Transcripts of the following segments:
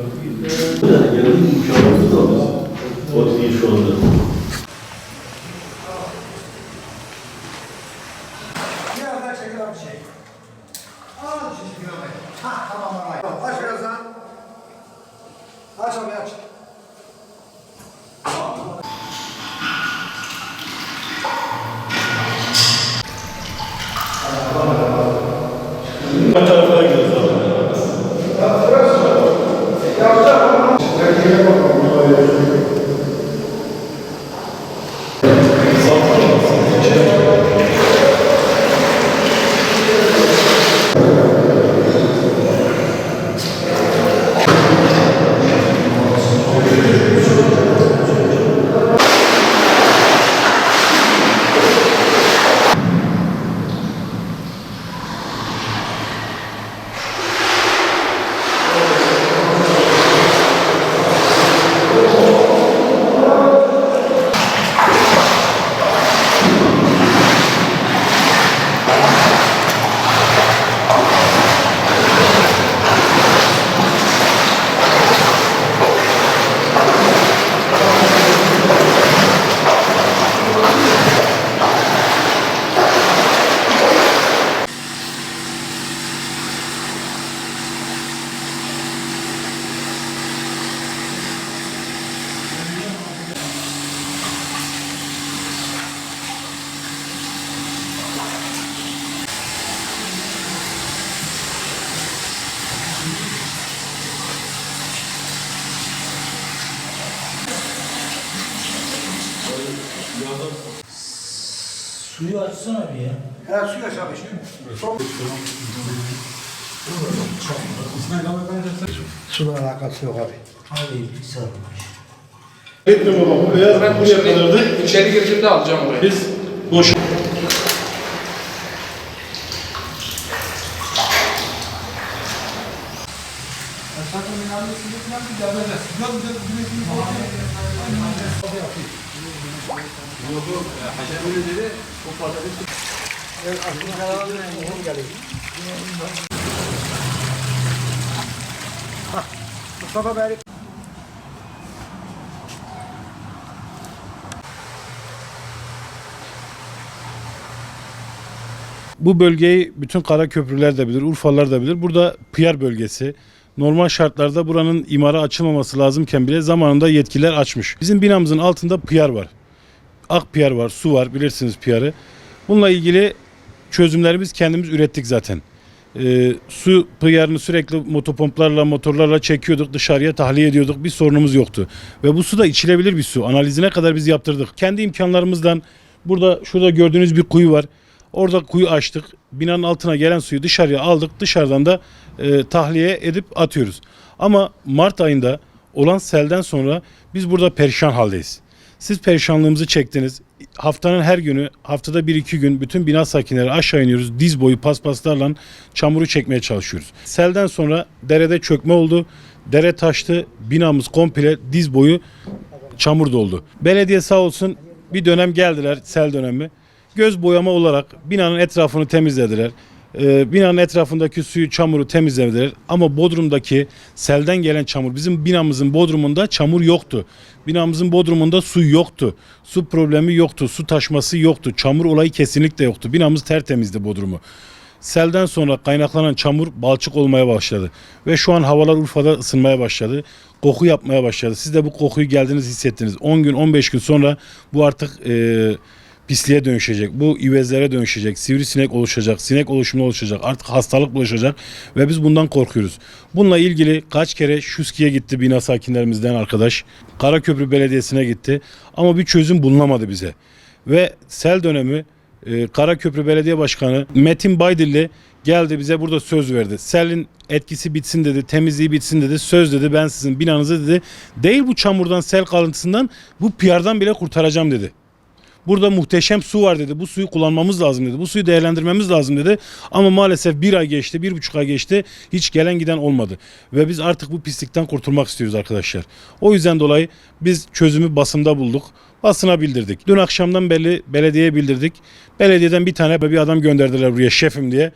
Gelin müşavirimiz de var. O değil şu anda. Birazdan çekilen bir şey. Al çizgi gömeyi. Ha tamam tamam. Aç birazdan. Aç abi aç. Tamam. Suyu açsana bir ya. Her suyu aç abi şimdi. Çok. Sula alakası yok abi. Hayır, sarılmış. Etme babam. Bu beyaz renk buraya kadardı. İçeri girdiğimde alacağım orayı. Biz boş. Mustafa Bey. Bu bölgeyi bütün kara köprüler de bilir, Urfalılar da bilir. Burada Pıyar bölgesi. Normal şartlarda buranın imara açılmaması lazımken bile zamanında yetkililer açmış. Bizim binamızın altında Pıyar var. Ak Pıyar var, su var bilirsiniz Pıyar'ı. Bununla ilgili çözümlerimiz kendimiz ürettik zaten. Ee, su pıyarını sürekli motopomplarla motorlarla çekiyorduk dışarıya tahliye ediyorduk bir sorunumuz yoktu. Ve bu su da içilebilir bir su analizine kadar biz yaptırdık. Kendi imkanlarımızdan burada şurada gördüğünüz bir kuyu var. Orada kuyu açtık binanın altına gelen suyu dışarıya aldık dışarıdan da e, tahliye edip atıyoruz. Ama Mart ayında olan selden sonra biz burada perişan haldeyiz. Siz perişanlığımızı çektiniz. Haftanın her günü, haftada bir iki gün bütün bina sakinleri aşağı iniyoruz. Diz boyu paspaslarla çamuru çekmeye çalışıyoruz. Selden sonra derede çökme oldu. Dere taştı. Binamız komple diz boyu çamur doldu. Belediye sağ olsun bir dönem geldiler sel dönemi. Göz boyama olarak binanın etrafını temizlediler. Ee, binanın etrafındaki suyu, çamuru temizlediler. Ama Bodrum'daki selden gelen çamur, bizim binamızın Bodrum'unda çamur yoktu. Binamızın Bodrum'unda su yoktu. Su problemi yoktu, su taşması yoktu. Çamur olayı kesinlikle yoktu. Binamız tertemizdi Bodrum'u. Selden sonra kaynaklanan çamur balçık olmaya başladı. Ve şu an havalar Urfa'da ısınmaya başladı. Koku yapmaya başladı. Siz de bu kokuyu geldiniz hissettiniz. 10 gün 15 gün sonra bu artık e, pisliğe dönüşecek. Bu ivezlere dönüşecek. Sivrisinek oluşacak. Sinek oluşumu oluşacak. Artık hastalık bulaşacak. Ve biz bundan korkuyoruz. Bununla ilgili kaç kere Şuski'ye gitti bina sakinlerimizden arkadaş. Karaköprü Belediyesi'ne gitti. Ama bir çözüm bulunamadı bize. Ve sel dönemi e, Karaköprü Belediye Başkanı Metin Baydilli geldi bize burada söz verdi. Selin etkisi bitsin dedi, temizliği bitsin dedi. Söz dedi ben sizin binanızı dedi. Değil bu çamurdan, sel kalıntısından bu piyardan bile kurtaracağım dedi. Burada muhteşem su var dedi. Bu suyu kullanmamız lazım dedi. Bu suyu değerlendirmemiz lazım dedi. Ama maalesef bir ay geçti, bir buçuk ay geçti. Hiç gelen giden olmadı. Ve biz artık bu pislikten kurtulmak istiyoruz arkadaşlar. O yüzden dolayı biz çözümü basında bulduk. Basına bildirdik. Dün akşamdan belli belediyeye bildirdik. Belediyeden bir tane bir adam gönderdiler buraya şefim diye.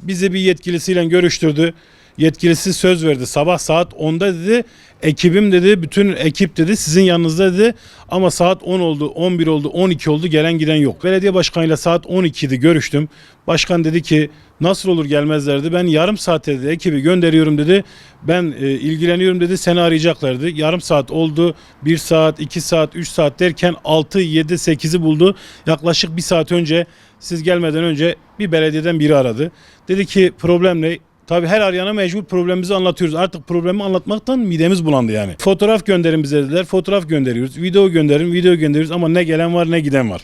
Bizi bir yetkilisiyle görüştürdü. Yetkilisi söz verdi. Sabah saat 10'da dedi. Ekibim dedi, bütün ekip dedi sizin yanınızda dedi. Ama saat 10 oldu, 11 oldu, 12 oldu gelen giden yok. Belediye başkanıyla saat 12'de görüştüm. Başkan dedi ki nasıl olur gelmezlerdi. Ben yarım saat dedi ekibi gönderiyorum dedi. Ben e, ilgileniyorum dedi. Seni arayacaklardı. Yarım saat oldu. 1 saat, 2 saat, 3 saat derken 6, 7, 8'i buldu. Yaklaşık bir saat önce siz gelmeden önce bir belediyeden biri aradı. Dedi ki problem ne? Tabii her arayana mecbur problemimizi anlatıyoruz. Artık problemi anlatmaktan midemiz bulandı yani. Fotoğraf gönderin bize dediler. Fotoğraf gönderiyoruz. Video gönderin, video gönderiyoruz ama ne gelen var ne giden var.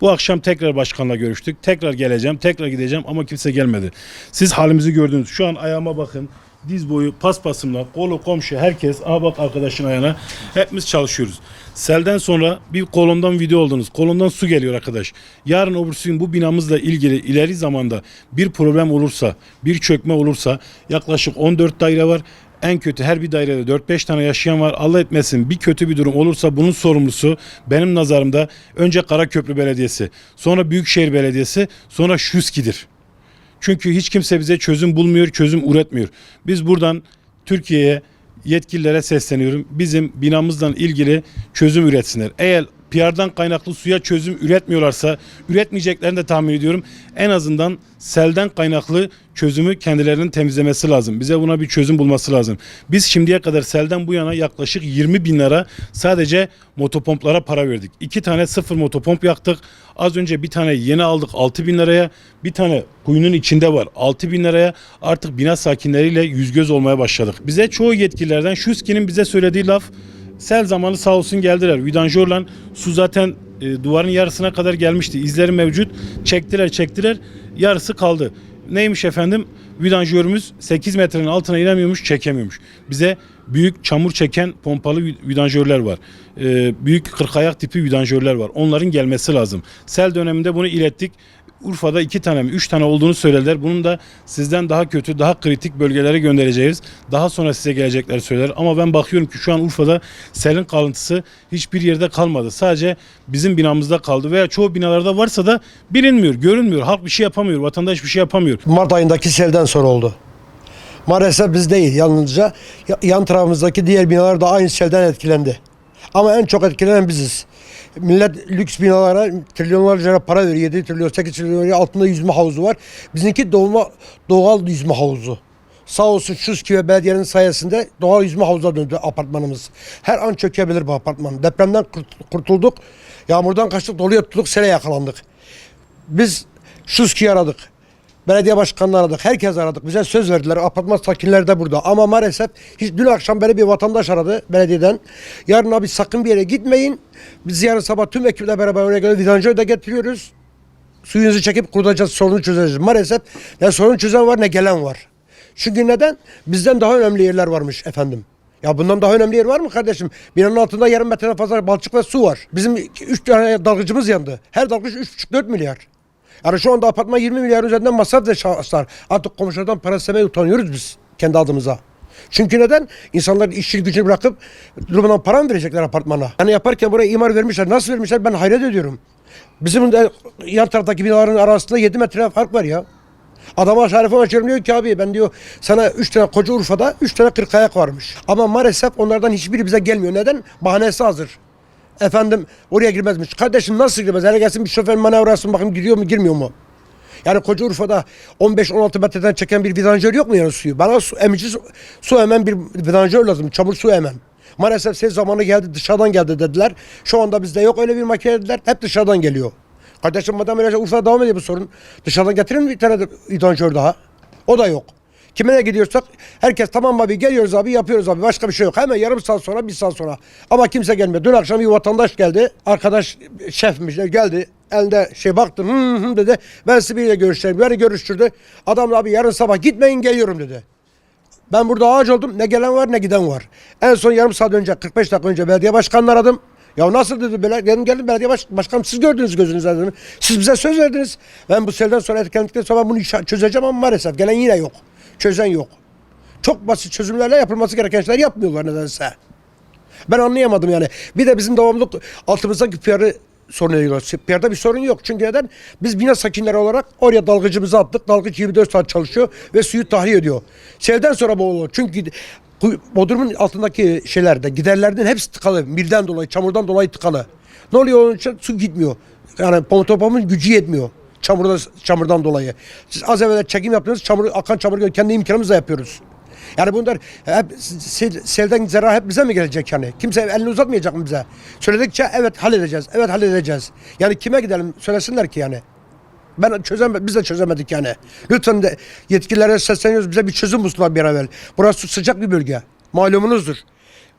Bu akşam tekrar başkanla görüştük. Tekrar geleceğim, tekrar gideceğim ama kimse gelmedi. Siz halimizi gördünüz. Şu an ayağıma bakın. Diz boyu paspasımla, kolu komşu herkes, aha bak arkadaşın ayağına. Hepimiz çalışıyoruz. Selden sonra bir kolondan video oldunuz. Kolondan su geliyor arkadaş. Yarın öbürsü gün bu binamızla ilgili ileri zamanda bir problem olursa, bir çökme olursa yaklaşık 14 daire var. En kötü her bir dairede 4-5 tane yaşayan var. Allah etmesin bir kötü bir durum olursa bunun sorumlusu benim nazarımda önce Karaköprü Belediyesi, sonra Büyükşehir Belediyesi, sonra Şüski'dir. Çünkü hiç kimse bize çözüm bulmuyor, çözüm üretmiyor. Biz buradan Türkiye'ye yetkililere sesleniyorum. Bizim binamızla ilgili çözüm üretsinler. Eğer PR'dan kaynaklı suya çözüm üretmiyorlarsa, üretmeyeceklerini de tahmin ediyorum. En azından selden kaynaklı çözümü kendilerinin temizlemesi lazım. Bize buna bir çözüm bulması lazım. Biz şimdiye kadar selden bu yana yaklaşık 20 bin lira sadece motopomplara para verdik. İki tane sıfır motopomp yaktık. Az önce bir tane yeni aldık 6 bin liraya. Bir tane kuyunun içinde var 6 bin liraya. Artık bina sakinleriyle yüz göz olmaya başladık. Bize çoğu yetkililerden Şuski'nin bize söylediği laf Sel zamanı sağ olsun geldiler. Vidanjörle su zaten e, duvarın yarısına kadar gelmişti. İzleri mevcut. Çektiler çektiler. Yarısı kaldı. Neymiş efendim? Vidanjörümüz 8 metrenin altına inemiyormuş, çekemiyormuş. Bize büyük çamur çeken pompalı vid- vidanjörler var. E, büyük 40 ayak tipi vidanjörler var. Onların gelmesi lazım. Sel döneminde bunu ilettik. Urfa'da iki tane mi üç tane olduğunu söylediler. Bunun da sizden daha kötü, daha kritik bölgelere göndereceğiz. Daha sonra size gelecekleri söyler. Ama ben bakıyorum ki şu an Urfa'da selin kalıntısı hiçbir yerde kalmadı. Sadece bizim binamızda kaldı veya çoğu binalarda varsa da bilinmiyor, görünmüyor. Halk bir şey yapamıyor, vatandaş bir şey yapamıyor. Mart ayındaki selden sonra oldu. Maalesef biz değil yalnızca ya- yan tarafımızdaki diğer binalar da aynı selden etkilendi. Ama en çok etkilenen biziz. Millet lüks binalara trilyonlarca para veriyor. 7 trilyon, 8 trilyon lira altında yüzme havuzu var. Bizimki dolma, doğal yüzme havuzu. Sağ olsun Şuski ve belediyenin sayesinde doğal yüzme havuzuna döndü apartmanımız. Her an çökebilir bu apartman. Depremden kurt- kurtulduk. Yağmurdan kaçtık, doluya tuttuk, sele yakalandık. Biz Şuski'yi aradık. Belediye başkanını aradık. Herkes aradık. Bize söz verdiler. Apartman sakinleri de burada. Ama maalesef hiç dün akşam beni bir vatandaş aradı belediyeden. Yarın abi sakın bir yere gitmeyin. Biz yarın sabah tüm ekiple beraber oraya gelip vidancıyı da getiriyoruz. Suyunuzu çekip kurutacağız, sorunu çözeceğiz. Maalesef ne sorun çözen var ne gelen var. Çünkü neden? Bizden daha önemli yerler varmış efendim. Ya bundan daha önemli yer var mı kardeşim? Binanın altında yarım metreden fazla balçık ve su var. Bizim 3 tane dalgıcımız yandı. Her dalgıç 3,5-4 milyar. Yani şu anda apartman 20 milyar üzerinden masraf da şahıslar. Artık komşulardan para istemeye utanıyoruz biz kendi adımıza. Çünkü neden? İnsanlar işçi gücünü bırakıp durumundan para mı verecekler apartmana? Yani yaparken buraya imar vermişler. Nasıl vermişler ben hayret ediyorum. Bizim de yan taraftaki binaların arasında 7 metre fark var ya. Adama telefon açıyorum diyor ki abi ben diyor sana 3 tane koca Urfa'da 3 tane kırk ayak varmış. Ama maalesef onlardan hiçbiri bize gelmiyor. Neden? Bahanesi hazır. Efendim oraya girmezmiş. Kardeşim nasıl girmez? Hele gelsin bir şoför manevrasın bakayım giriyor mu girmiyor mu? Yani koca Urfa'da 15-16 metreden çeken bir vidanjör yok mu yani suyu? Bana su emici su, su emen bir vidanjör lazım. Çamur su emen. Maalesef sel zamanı geldi dışarıdan geldi dediler. Şu anda bizde yok öyle bir makine dediler. Hep dışarıdan geliyor. Kardeşim madem öyle Urfa'da devam ediyor bu sorun. Dışarıdan getirin bir tane vidanjör daha. O da yok. Kime ne gidiyorsak herkes tamam abi geliyoruz abi yapıyoruz abi başka bir şey yok. Hemen yarım saat sonra bir saat sonra. Ama kimse gelmiyor. Dün akşam bir vatandaş geldi. Arkadaş şefmiş geldi. Elinde şey baktı hı hı dedi. Ben sizi biriyle görüşeceğim. Beni görüştürdü. Adam abi yarın sabah gitmeyin geliyorum dedi. Ben burada ağaç oldum. Ne gelen var ne giden var. En son yarım saat önce 45 dakika önce belediye başkanını aradım. Ya nasıl dedi böyle geldim geldim belediye baş, başkanım siz gördünüz gözünüzle dedim. Siz bize söz verdiniz. Ben bu selden sonra etkilendikten sonra bunu çözeceğim ama maalesef gelen yine yok. Çözen yok. Çok basit çözümlerle yapılması gereken şeyler yapmıyorlar nedense. Ben anlayamadım yani. Bir de bizim devamlı altımızdaki PR'ı sorun ediyoruz. Piyerde bir sorun yok. Çünkü neden? Biz bina sakinleri olarak oraya dalgıcımızı attık. Dalgıç 24 saat çalışıyor ve suyu tahliye ediyor. Selden sonra olur. Çünkü Bodrum'un altındaki şeylerde giderlerden hepsi tıkalı. Milden dolayı, çamurdan dolayı tıkalı. Ne oluyor onun için? Su gitmiyor. Yani pompa gücü yetmiyor. Çamurda, çamurdan dolayı. Siz az evvel çekim yaptınız. Çamur, akan çamur kendi imkanımızla yapıyoruz. Yani bunlar hep sel, selden zarar hep bize mi gelecek yani? Kimse elini uzatmayacak mı bize? Söyledikçe evet halledeceğiz, evet halledeceğiz. Yani kime gidelim söylesinler ki yani. Ben çözem biz de çözemedik yani. Lütfen de yetkililere sesleniyoruz bize bir çözüm bulsunlar bir evvel. Burası sıcak bir bölge. Malumunuzdur.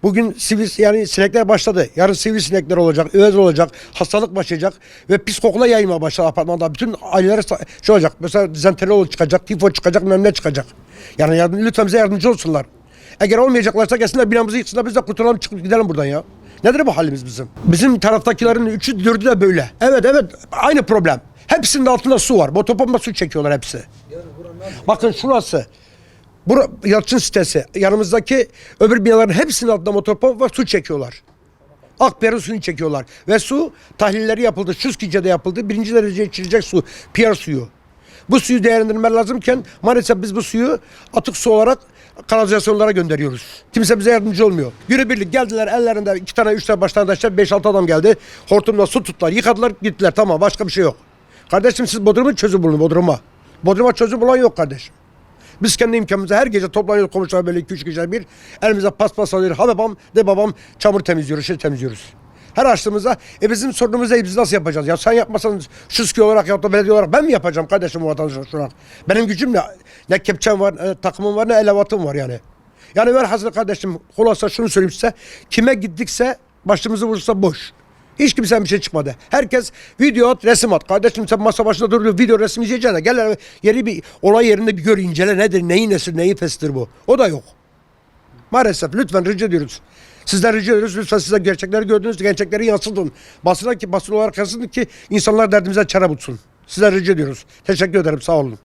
Bugün sivil yani sinekler başladı. Yarın sivil sinekler olacak, öğez olacak, hastalık başlayacak ve pis kokular yayılmaya başladı apartmanda. Bütün aileler şey olacak. Mesela dizenteri çıkacak, tifo çıkacak, memle çıkacak. Yani yardım, lütfen bize yardımcı olsunlar. Eğer olmayacaklarsa gelsinler binamızı yıksınlar biz de kurtulalım çıkıp gidelim buradan ya. Nedir bu halimiz bizim? Bizim taraftakilerin üçü dördü de böyle. Evet evet aynı problem. Hepsinin altında su var. Motopompa su çekiyorlar hepsi. Bakın şurası. Bura, Yalçın sitesi. Yanımızdaki öbür binaların hepsinin altında motor pompa var. Su çekiyorlar. Akber'in suyunu çekiyorlar. Ve su tahlilleri yapıldı. Şuskice'de yapıldı. Birinci derece içilecek su. PR suyu. Bu suyu değerlendirme lazımken maalesef biz bu suyu atık su olarak kanalizasyonlara gönderiyoruz. Kimse bize yardımcı olmuyor. Günübirlik geldiler ellerinde iki tane üç tane başlarında işte beş altı adam geldi. Hortumla su tuttular. Yıkadılar gittiler. Tamam başka bir şey yok. Kardeşim siz Bodrum'un çözüm bulun Bodrum'a. Bodrum'a çözüm bulan yok kardeşim. Biz kendi imkanımızla her gece toplanıyoruz komşular böyle iki üç gece bir. Elimize paspas alıyoruz. Ha babam de babam çamur temizliyoruz, şey temizliyoruz. Her açtığımızda e bizim sorunumuz ne biz nasıl yapacağız? Ya sen yapmasan şuski olarak ya da belediye olarak ben mi yapacağım kardeşim vatandaş olarak? Benim gücüm ne? Ne kepçem var, ne takımım var, ne elevatım var yani. Yani ver hazır kardeşim hulasa şunu söyleyeyim size. Kime gittikse başımızı vurursa boş. Hiç kimsenin bir şey çıkmadı. Herkes video at, resim at. Kardeşim sen masa başında duruyor, video resim izleyeceksin. Gel yeri bir olay yerinde bir gör, incele nedir, neyin nesi, neyin fesidir bu. O da yok. Maalesef lütfen rica ediyoruz. Sizden rica ediyoruz. Lütfen size gerçekleri gördünüz, gerçekleri yansıtın. Basına ki basın olarak yansıtın ki insanlar derdimize çare bulsun. Sizden rica ediyoruz. Teşekkür ederim. Sağ olun.